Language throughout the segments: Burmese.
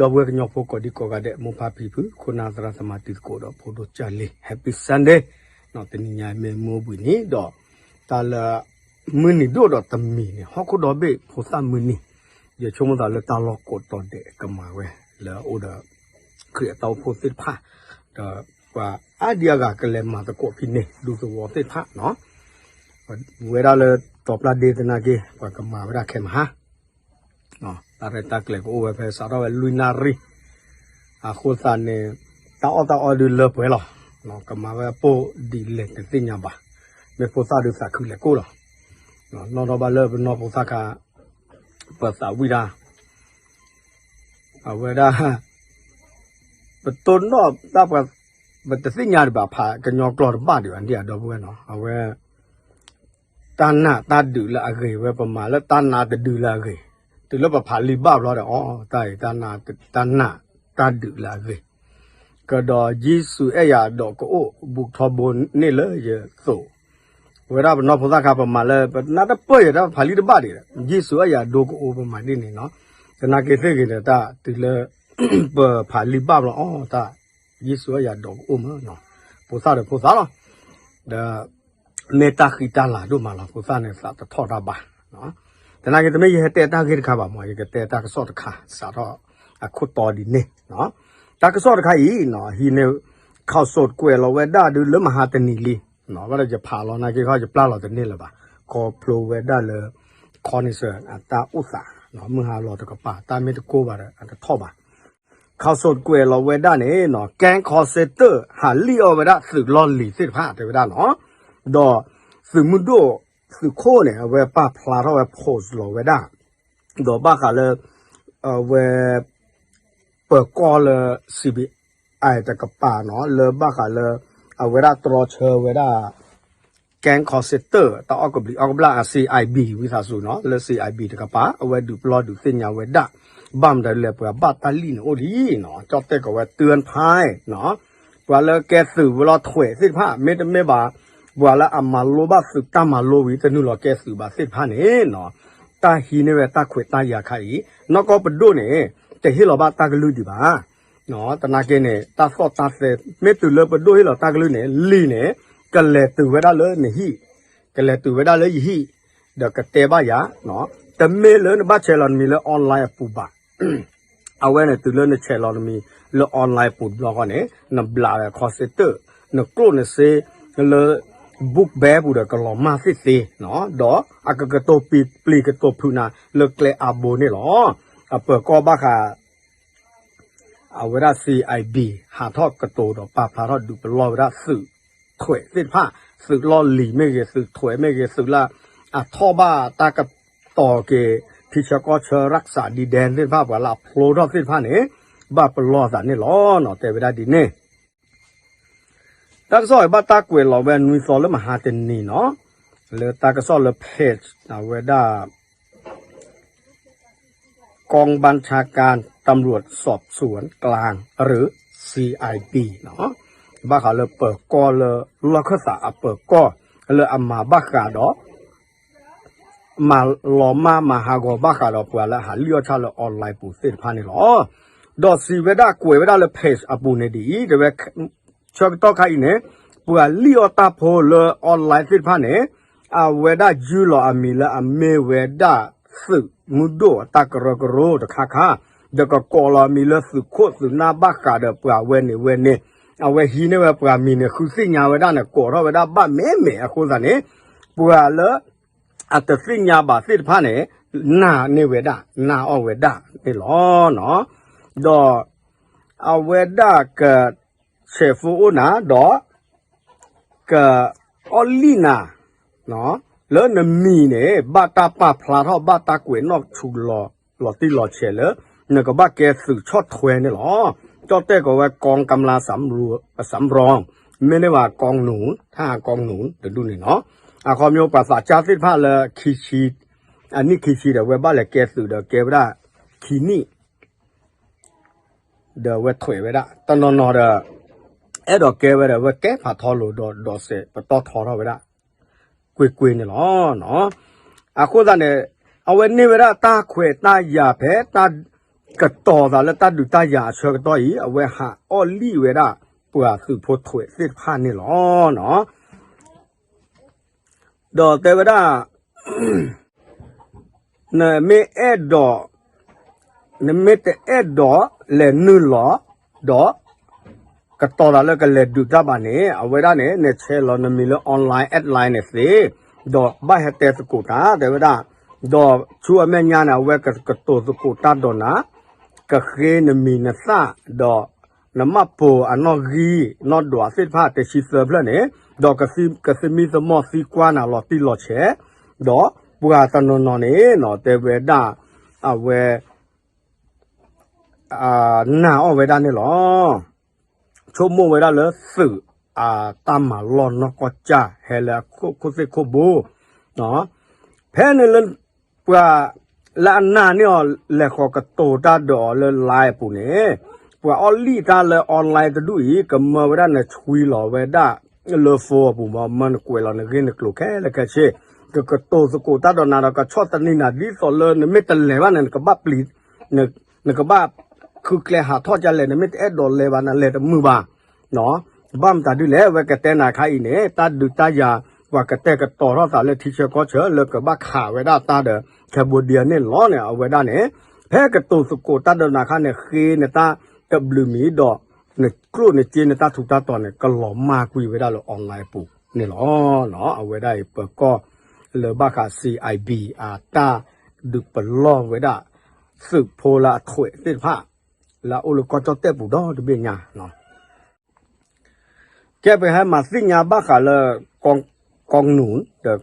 တော့ဘွယ်ကညောဖို့ကိုဒီကိုကတဲ့မဖပီဘူးခုနာသရသမာတိကိုတော့ဖိုတိုချာလေး happy sunday နော်တင်ညာမေမိုးဘူးနီတော့တာလာမင်းနီတို့တော့တမီနေဟောက်ကတော့ဘေးဖိုသမင်းနီရချုံမသားလက်တာလောက်ကိုတော့တဲ့ကမာဝဲလာ order ခရတောက်ဖို့စစ်ဖာတော့ဟာအဒီယာကကလည်းမာတကိုဖိနေလူစဝစစ်ဖာနော်ဝဲရလဲတော့ပလာဒေသနာကြီးကမာဝရခဲမဟာနော် တာရတက်လေကိုဝဖဲစားတော့လူနာရီအခုသနဲ့တောက်တောက်ဒူလပွဲလောနော်ကမာဝပိုဒီလက်တင်ညာပါမေပိုစာဒုစခုလေကိုလောနော်နော်တော့ပါလဲနော်ပိုစာကပတ်စာဝိရာအဝေဒာပတုံတော့တပ်ပတ်ဘတ်သိညာဘာဖာကညောကလော်ပါဒီအန်ဒီတော့ဘွယ်နော်အဝေတာနာတဒူလာအဂေဝပမာလတာနာတဒူလာအဂေ တူလပဖာလီဘဘလောတဲ့အော်တိုင်တဏ္ဏတဏ္ဏတဒူလာခေကတော့ဂျေစုအဲ့ရတော့ကိုဘုထဘွန်နေလေရဆိုဝရဘနောဖသခပမာလေနာတပွရတော့ဖာလီတပါဒီဂျေစုအဲ့ရဒိုကိုပမာနေနေနော်တနာကေသေကေတာတူလေပဖာလီဘဘလောအော်တာယေစုရတော့အုံမနော်ပိုစားတယ်ပိုစားတော့ဒါမေတ္တာခိတလာတို့မလားပိုစားနေစားတော့ထော်တာပါနော် တနာကတမေရတဲ့တာခေတခါပါမွာရကတဲ့တာကစော့တခါစားတော့အခုတော်ဒီနေနော်တာကစော့တခါဤနော်ဟီနေခောက်စော့ကွယ်လောဝဲဒါဒူလမဟာတနီလီနော်ဘာလဲကြဖာလောနာကေခါကြပလာလောတနေလပါခေါ်ဖလိုဝဲဒါလေခေါနိဆာအတာဥစာနော်မဟာလောတကပါတာမေတကိုပါရအထော့ပါခေါက်စုတ်ကွယ်လောဝဲဒနေနော်ကန်ခေါ်စစ်တဟာလီအောဝဲဒစုလောလီစစ်ဖာတေဝဒနော်တော့စုမှုတော့စုခိုးနေဝဲပဖလာတော့ဝဲပို့လောဝဲဒတော့ဘာကလည်းဝဲပကောလစီဘီအိုက်တကပါနော်လေဘာကလည်းဝဲဒတရချဝဲဒကန်ခေါ်စစ်တတော့အကဘလီအကဘလာ CIB ဝိသစုနော်လေ CIB တက คือโคเนี่ยเวป้าพลาเราเวโพสหลอเวด้าดอบ้ากันเลยเออเวเปิดกอลยซีบีไอแต่กับป่าเนาะเลยบ้ากันเลยเอาเวลาตรอเชอเวดาแกงคอเซเตอร์ต่ออกกับออกบลาซีไอบีวิสาสูเนาะเลยซีไอบีแต่กับป่าเอาไว้ดูปลอดูเส้นยาเวด้าบัมได้เลยเปล่าบ้าตาลีนโอ้ดีเนาะจอดเตกับว่เตือนภัยเนาะว่าเลยแกสื่อเวลาถวยสิผ้าเม็ดไม่บา ဘွာလာအမလိုဘစုတမလိုဝီတနုလောကဲစုပါစစ်ဖာနေနော်တာဟီနေဝဲတခွေတာရခိုင်နော်ကောပဒိုနေတဟီလောဘတာကလူဒီပါနော်တနာကင်းနဲ့တာဆော့တာဆဲမေတူလပဒိုဟီလောတာကလူနေလီနေကလဲတူဝဲတာလဲနေဟီကလဲတူဝဲတာလဲယဟီဒကတဲပါယာနော်တမေလနဘချဲလန်မီလအွန်လိုင်းပူပါအဝဲနဲ့တူလနဲ့ချဲလန်မီလအွန်လိုင်းပူဘလော့ကနေနဘလာခေါ်စစ်တနကရိုနစေလ บุกแบบอุดกลอมาสิสิเนาะดออากกระโตปีปลีกระโตพูนาเลิกเลอาโบนี่หรออ่เปิดกอบ้าค่ะเอาเวลาซีไอบีหาทอดกระโตดอปลาพาทอดดูเป็นรอเวลาสื่อถวยเส้นผ้าสื่อล่อหลีไม่เกสื่อถวยไม่เกสื่อละอะท่อบ้าตากระต่อเกที่เชกอเชรักษาดีแดนเส้นผ้าว่าลาโพลรอบเส้นผ้าเนี่ยบ้าเป็นรอสันนี่หรอเนาะแต่เวลาดีเนี่ย ตักซอยบ้าตากวยหล่อแวนนุยซอแล้วมาหาเตนนี่เนาะเลยตากซอเลยเพจนะเวดากองบัญชาการตำรวจสอบสวนกลางหรือ CIB เนาะบ้าขาเลยเปิดกอเลยลักษณะเปิดกอเลยอามาบ้ากาดอมาลอมามาหากบ้าขาดอปัวละหาเลี้ยวชาเลออนไลน์ปูเสร็จพานี่หรอดอสีเวด้ากวยเวด้าเลยเพจอปูเนดีเดี๋ยว ချောက်တော့ခိုင်နေပူကလီအတာဖိုလအွန်လိုင်းဖစ်ဖာနေအဝေဒဂျူလောအမီလာအမေဝေဒစုမုဒိုတကရကရိုတခါခါဒကကောလာမီလစုခုစုနာဘကာဒပူဝဲနေဝဲနေအဝဲဟီနေဝဲပူမီနေခုစိညာဝေဒနဲ့ကောရဝေဒဘမဲမဲအခုစားနေပူကလအတစိညာပါစစ်ဖာနေနာနေဝေဒနာအဝေဒနေလောနော်တော့အဝေဒက เชฟอูนาดอก็ออลลีนาเนาะแล้วนมีเนี่ยบาตาปาพลาทอบาตาเกวนนอกชุลอหลอดที่หลอดเชลเนี่ยก็บ้าแกสื่อชอดทวนเนี่ยหรอจอดแต้ก็ว่ากองกำลังสำรวสำรอง ไม่ได้ว่ากองหนูถ้ากองหนูเดี๋ยวดูหน่อยเนาะอาคอมโยปราสาทจ้าสิพาเลคีชีอันนี้คีชีเดี๋ยวเวบ้าแหละแกสื่อเดี๋ยวแกไม่ได้คีนี่เดี๋ยวเวถวยไว้ได้ตอนนอนเดี๋ยว အဲ့တော့ကဲဝဲတဲ့ဝဲကဲဖာထောလို့တော့တော့စေပတော့ထောတော့ဝဲတာကွေကွေနေလောနော်အခုသားနဲ့အဝဲနေဝဲတာတာခွေတာရဖဲတာကတော်တာလက်တဒူတရာချောကတော့ဤအဝဲဟာအော်လီဝဲတာပွာစုဖို့ထွေစစ်ဖာနေလောနော်ဒေါ်တေဝဒနမေအဲ့ဒေါ်နမေတဲ့အဲ့ဒေါ်လေနုလောဒေါ် ကတော်လာလည်းကလေဒူတာပါနေအဝဲတာနေနေချဲလောနမီလော online at line နေစေဒေါ်ဘဟက်တဲ့စကူတာတေဝဒဒေါ်ချူအမေညာနာဝဲကကတော်စကူတာဒေါ်နာကခဲနမီနသတော့နမပိုအနော်ဂီနော်ဒွာစစ်ဖာတရှိဆဘလနေတော့ကစီကစမီသမောစီကွာနာလော်တီလော်ချေတော့ဘူဟာတနော်နော်နေနော်တေဝဒအဝဲအာနာအဝဲဒနေလော ชมโมไว้ได้เลยสื่ออ่าตามมาลอนเนาะก็จ้าเฮลาโคโคเซโคโบเนาะแพ้ในเรื่องว่าละหน้าเนี่ยแหละขอกระโตตาดอเลยลายปุ่นเนี่ยว่าออลลี่ตาเลยออนไลน์ตะดุยกับมาไว้ได้เนี่ยชุยหล่อไว้ได้เลฟอปุ่มมันกวยเราเนี่ยเงินกลุ่มแค่ละแค่เช่ก็กระโตสกุลตาดอนาเราก็ชอบตันนี่นะดีสอนเลยเนี่ยไม่ตันเลยว่าเนี่ยกระบ้าปลีเนี่ยเนี่ยกระบ้า ခုကလေဟာထော့ကြလေနမစ်အဲ့ဒေါ်လေဘာနာလေတမှုပါနော်ဘမ်တာဒူလေဝကတဲနာခိုင်နေတတ်ဒူတယာဝကတဲကတော်ရတာလေတီချာကောချေလကဘခါဝေဒတာဒကဘူဒီယနေလောနေဝေဒနေဖဲကတုစကိုတတ်ဒနာခနဲ့ခေနေတာကဘလူမီဒေါ်နေကရုနေချေနေတာထူတာတော်နေကလောမာကွေဝေဒလောအွန်လိုင်းပူနေလောနော်အဝေဒရပကောလေဘခါ CIB အာတာဒူပလောဝေဒစုဖိုလာခွေစစ်ဖာ là ô lô có cho tép bù đó được bên nhà nó cái bên hai mà sinh nhà bác cả là con con nún được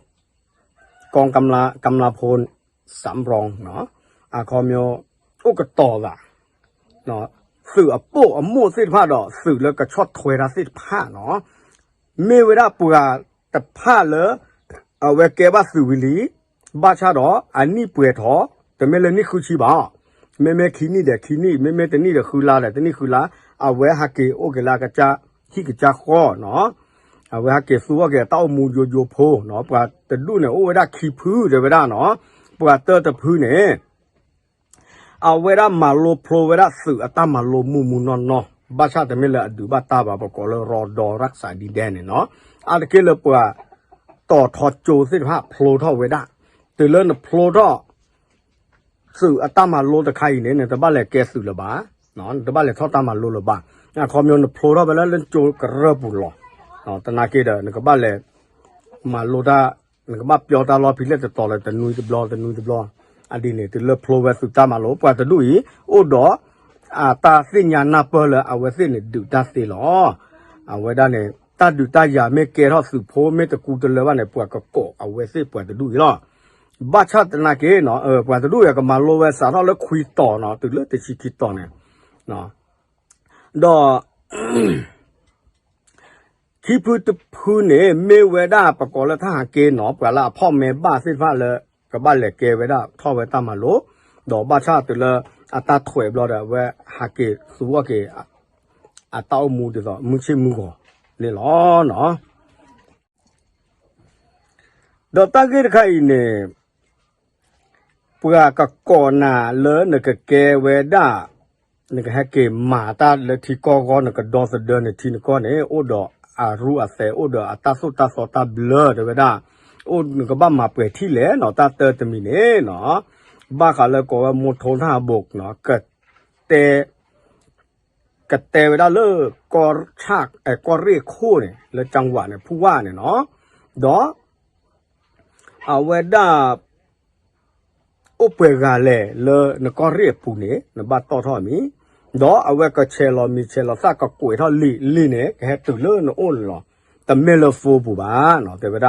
con cầm la cầm la phôn sắm rong nó à có miêu ô cái to là nó sự ở bộ ở mua xịt ผ้า đó sự là cái chót thuê ra xịt ผ้า nó mê với đã bùa tập ผ้า lỡ ở về cái bác xử lý ba cha đó anh đi bùa thó แต่ไม่เลยนี่คือชีบา မဲမဲခီနီတဲ့ခီနီမဲမဲတနီတဲ့ခူလာတဲ့တနီခူလာအဝဲဟာကေအိုကလာကကြခိကကြခေါ်နော်အဝဲဟာကေစူဝကေတောက်မူဂျိုဂျိုဖိုးနော်ပွာတလူနဲ့အိုဝဲဒါခီဖူးတယ်ဗဒါနော်ပွာတတဖူးနဲ့အဝဲဒါမာလိုပရိုဝဲဒါစုအတမလိုမူမူနော်နော်ဘာသာတမဲလာဒူဘာတာဘာပကောလရော်ဒေါ်ရက်စာဒီဒဲနဲ့နော်အတကေလပွာတော်ထော်ဂျိုစစ်ဟာဖလိုထော်ဝဲဒါတေလန်ဖလိုတော့ စုအတမလို့တခိုင်နေနဲ့တပတ်လည်းကဲစုလပါနော်တပတ်လည်းထောက်တမလို့လပါအခေါမျိုးနဖလိုတော့ဘယ်လဲကြိုကရပူလောနော်တနာကေတဲ့ငကပတ်လည်းမလို့တာငကပတ်ပြောတာလောဖိလက်တော်လည်းတနူးတဘလောတနူးတဘလောအဒီနေတလဖလိုဝဲစုတမလို့ပွားတလူဤအိုတော့အာတာစညာနာပလအဝဲစစ်နေဒူတာစီလောအဝဲဒါနေတဒူတရာမေကေတော့စုဖိုးမေတကူတလဝနဲ့ပွားကကောအဝဲစစ်ပွားတလူဤလော ဘာချတ်နာကေနော်เออပွာတူရကမလိုဝဲစာတော့လခွီတော်နော်တူလတချီကီတော်နေနော်တော့ခိပုတဖူနေမေဝဒပကောလထကေနော်ပွာလာဖော့မေဘာစစ်ဖာလကဘလေကေဝဒထောဝဲတမလို့တော့ဘာချတူလအတထွေဘလဒဝဲဟာကေစုဝကေအတောမူတော့မချိမူကိုလေလောနော်တော့တကေခိုင်နေ pura ka kona le ne ka ke we da ne ka ha ke ma ta le thi ko go ne ka do sa de ne thi ne ko ne o do a ru a se o do a ta so ta so ta blur de we da o ne ka ba ma pwe thi le no ta te te mi ne no ba ka le ko mo thon tha bok no ka te ka te we da le ko chak e ko re kho ne le จังหวะne phu wa ne no do a we da อุปกาเลเลนก็เรียบปูเนี่ยนบัดต่อท่อมีดอเอาไว้ก็เชลอมีเชลอซาก็กุยท่อลีลีเนี่ยแค่ตุเลนโอนหรอแต่เมลฟูปูบ้าเนาะแต่ว่าตาเลสือตามมาเนี่ยบับลาเซเดลีเดเล็ก ကိုပွဲကလည်းလေနကောရီပူနေနဘတ်တော်ထော်မီတော့အဝက်ကချေလောမီချေလောစကကွေထော်လီလီနေခဲတူလို့နို့အော်လောတမဲလဖိုးပူပါနော်ပြပဒ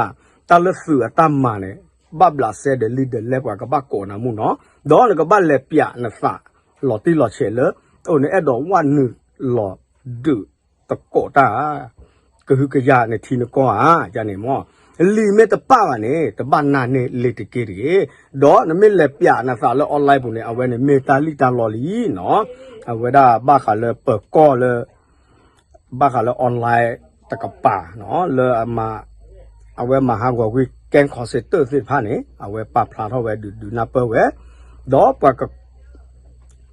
တလဆူအတမနဲ့ဘဘလာဆဲဒလီဒလက်ကကဘကောနာမှုနော်တော့ကဘလက်ပြနဖလော်တီလော်ချေလောဟိုနေအဲ့တော့ဝနူလော်ဒူတကောတာကဟုကရနဲ့ထီနကောဟာဂျာနေမော လီမဲ့တပပါနဲ့တပနာနဲ့လေတကေတွေတော့နမစ်လက်ပြနာစာလောအွန်လိုင်းပုံနဲ့အဝဲနဲ့မေတာလီတာလော်လီနော်အဝဲဒါဘာခါလဲပကောလဲဘာခါလဲအွန်လိုင်းတကပါနော်လဲအမအဝဲမဟာကွာဝီကန်ခေါ်စစ်တုတ်စစ်ဖာနေအဝဲပပလာတော့ဝဲဒူဒူနာပဝဲတော့ပက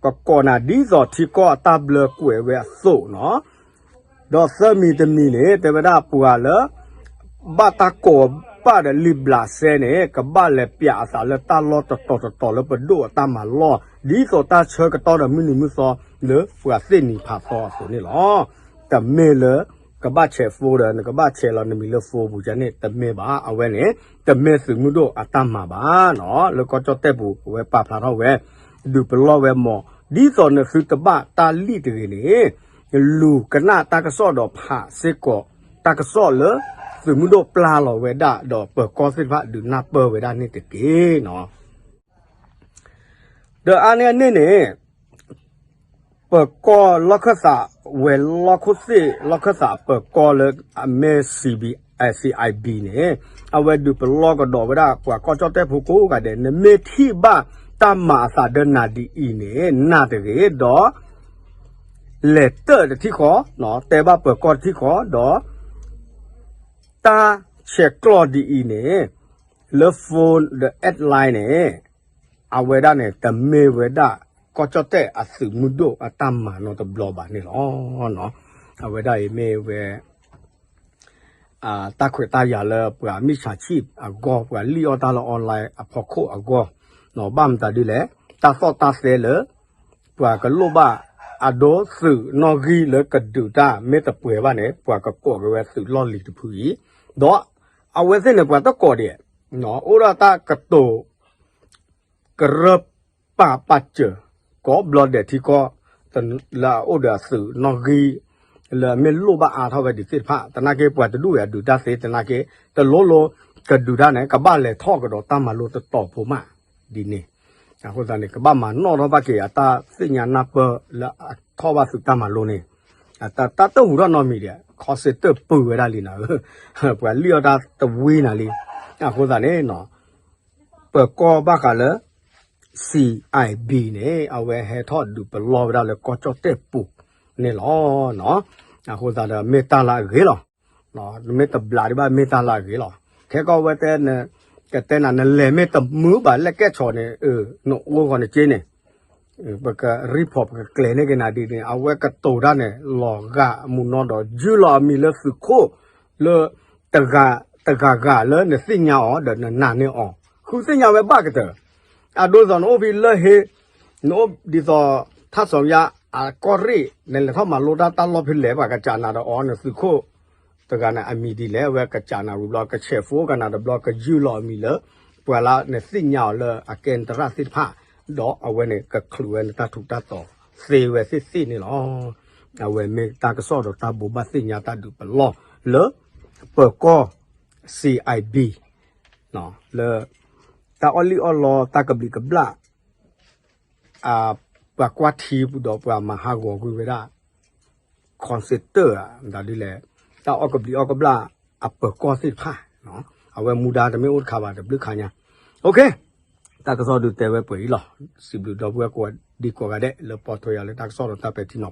ကကောနာဒီဇော်တီကောတာဘလကွယ်ဝဲဆို့နော်တော့သမီတမီလေတေဝဒပူကလော ဘာတာကောပါဒလီဘလာဆဲနေကဘာလဲပြာစာလဲတာလောတော်တော်တော်လဲပဒိုတမလောဒီကောတာချေကတော်မီနီမူစောလေဖွာစိနီဖာဖောဆိုနေလောတမေလေကဘာချေဖိုးတယ်ကဘာချေလောနမီလဖိုးဘူးဂျာနေတမေပါအဝဲနေတမေစုမှုတို့အတမပါနော်လကောကြောတက်ဘူးဝဲပါဖလာတော့ဝဲဒူပလောဝဲမောဒီစောနေစုတပတာလီတကယ်နေလူကနာတာကစော့တော့ဖာစစ်ကောတာကစော့လေ สมมุติปลาหล่อเวดาดอกเปิดกอสิว่าดูนาเปิดเวดานี่ตะเกเนาะเดออันเนี้ยนี่นี่เปิดกอลักษะเวลักษิลักษะเปิดกอเลยเมซีบีไอซีไอบีเนี่ยเอาไว้ดูเปลอกกระดอกเวดากว่าก็จะแต่ผู้กูกันเด่นเมที่บ้าตามมาสาเดินนาดีอีเนี่ยนาตะเกดอเลเตอร์ที่ขอเนาะแต่ว่าเปิดกอที่ขอดอ တာချက်ကလော့ဒီအီနဲ့လဖုန်ဒအက်လိုင်းနဲ့အဝေဒနဲ့တမေဝေဒကောချတဲ့အစုမှုတို့အတမနော်တဘလဘာနေလောနော်အဝေဒရေမေဝေအာတခွေတာရလပရာမိချာချိအကောပရာလီယောတာလအွန်လိုင်းအဖို့ခိုအကောနော်ဘမ်တာဒီလေတာသောတာဆဲလေပရာကလောဘ အဒေါ်စုနော်ဂီလကဒူတာမေတပွဲပါနဲ့ပွာကကောကဝဲစုလော်လီတဖူကြီးတော့အဝဲစင်နဲ့ပွာတော့ကော်တဲ့နော်အိုရတာကတိုကရပပချေကောဘလော့ဒ်တီကောတန်လာအိုဒါစုနော်ဂီလာမေလိုပါအားထားပဲဒီစစ်ဖတနာကေပွာတလူရဒူတာစေတနာကေတလောလောကဒူတာနဲ့ကပလေထော့ကတော့တမလို့တော်ဖို့မဒီနေ့ ma di ne a ho da ne ka ba ma no ro ba ke ya ta si nya na pa la tho ba su ta ma lo ne a ta ta to hu ro no mi de kho se te pu we da li na pwa li yo da te we na li a ho da ne no pa ko ba ka le CIB နဲ့အဝဲဟဲထော့ဒူပလောဒါလေကောချောတဲ့ပူနေလောနော်အခုသာတော့မေတ္တာလာရေလောနော်မေတ္တာဘလာဒီပါမေတ္တာလာရေလောခဲကောဝဲတဲ့နဲ့ ကတဲ့နာနဲ့လေမေတ္တာမူပါလက်ကဲချော်နေเออနို့ဝခေါ်နေကျင်းနေဘကရီဖော့ကကလနေကနာဒီနေအဝဲကတိုဒါနဲ့လောကမူနော်တော့ဂျူလာမီလဖခိုလေတကတကကလေနေစညာအော်ဒနာနေအော်ခုစညာဝဲပါကတဲ့ a do zon o bi le he no di so tha so ya a ko ri ne le tho ma lo da ta lo phi le ba ka cha na do on su kho ta ga na a တကနာအမီဒီလဲဝဲကချာနာရူလောက်ကချေဖိုးကနာဒဘလောက်ကယူလောမီလပွာလာနေစိညောလအကန်တရာစစ်ဖာတော့အဝဲနေကခလူဝဲတထုတတ်တော်စေဝဲစစ်စစ်နေလောအဝဲမေတာကစောတော့တဘူဘစိညာတဒူပလောလပကော CIB နော်လတာအလီအလောတာကဘလီကဘလာအာပကွာတီဘူးတော့ပမာဟာဂောဂူဝဲရာကွန်စစ်တာဒါဒီလေ ตอร์อ่ะดาดิแลตาออกบลิออกบลาอปกอสิพาเนาะเอาไว้มูดาตะเมอุดคาบาตะบลิขanya โอเคตากะซอดูเตเวปุยลอสิบลูดอบัวกวดีกว่ากะเดเลปอโตยาเลตากะซอดตาเปติน